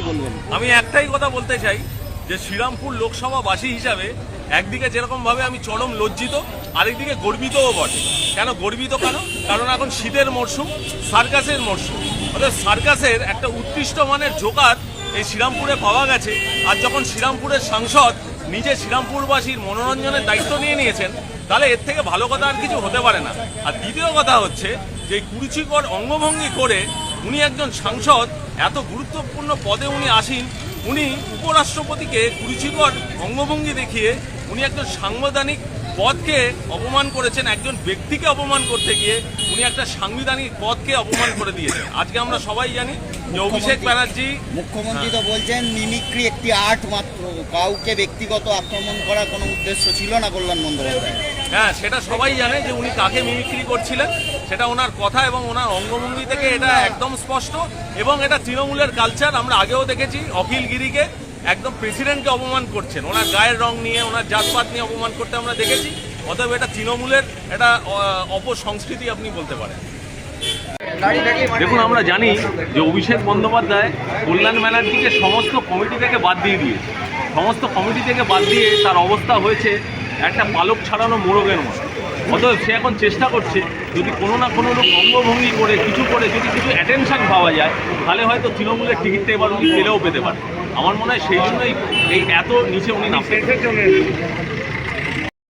কি বলবেন? আমি একটাই কথা বলতে চাই যে শ্রীরামপুর লোকসভাবাসী হিসাবে একদিকে যেরকম ভাবে আমি চরম লজ্জিত, আরেকদিকে গর্বিতও বটে। কেন গর্বিত কেন? কারণ এখন শীতের মরশুম, সার্কাসের মরশুম। অর্থাৎ সার্কাসের একটা উৎকৃষ্ট মানের জোকার এই শ্রীরামপুরে পাওয়া গেছে। আর যখন শ্রীরামপুরের সাংসদ নিজে শ্রীরামপুরবাসীর মনোরঞ্জনের দায়িত্ব নিয়ে নিয়েছেন, তাহলে এর থেকে ভালো কথা আর কিছু হতে পারে না। আর দ্বিতীয় কথা হচ্ছে যে কুরুচিকর অঙ্গভঙ্গি করে উনি একজন সাংসদ এত গুরুত্বপূর্ণ পদে উনি আসেন। উনি উপরাষ্ট্রপতিকে কুরুচিকর অঙ্গভঙ্গি দেখিয়ে উনি একজন সাংবিধানিক পদকে অপমান করেছেন একজন ব্যক্তিকে অপমান করতে গিয়ে উনি একটা সাংবিধানিক পদকে অপমান করে দিয়েছেন। আজকে আমরা সবাই জানি যে অভিষেক ব্যানার্জি মুখ্যমন্ত্রী তো বলছেন মিমিক্রি একটি আর্ট মাত্র। কাউকে ব্যক্তিগত আক্রমণ করার কোনো উদ্দেশ্য ছিল না কল্যাণ বন্দ্যোপাধ্যায় হ্যাঁ সেটা সবাই জানে যে উনি কাকে মিমিক্রি করছিলেন। সেটা ওনার কথা এবং ওনার অঙ্গভঙ্গি থেকে এটা একদম স্পষ্ট। এবং এটা তৃণমূলের কালচার আমরা আগেও দেখেছি, অখিল গিরিকে একদম প্রেসিডেন্টকে অপমান করছেন। ওনার গায়ের রং নিয়ে, ওনার জাতপাত নিয়ে অপমান করতে আমরা দেখেছি। অতএব এটা তৃণমূলের একটা অপসংস্কৃতি আপনি বলতে পারেন। দেখুন, আমরা জানি যে অভিষেক বন্দ্যোপাধ্যায় কল্যাণ ব্যানার্জিকে সমস্ত কমিটি থেকে বাদ দিয়ে দিয়েছে। সমস্ত কমিটি থেকে বাদ দিয়ে তার অবস্থা হয়েছে একটা পালক ছাড়ানো মোরগের মতো। অতএব সে এখন চেষ্টা করছে, যদি কোনো না কোনো লোক অঙ্গভঙ্গি করে, কিছু করে, যদি কিছু অ্যাটেনশান পাওয়া যায়, তাহলে হয়তো তৃণমূলের টিকিটটা এবার উনি পেলেও পেতে পারে। আমার মনে হয় সেই জন্যই এই এত নিচে উনি নামতে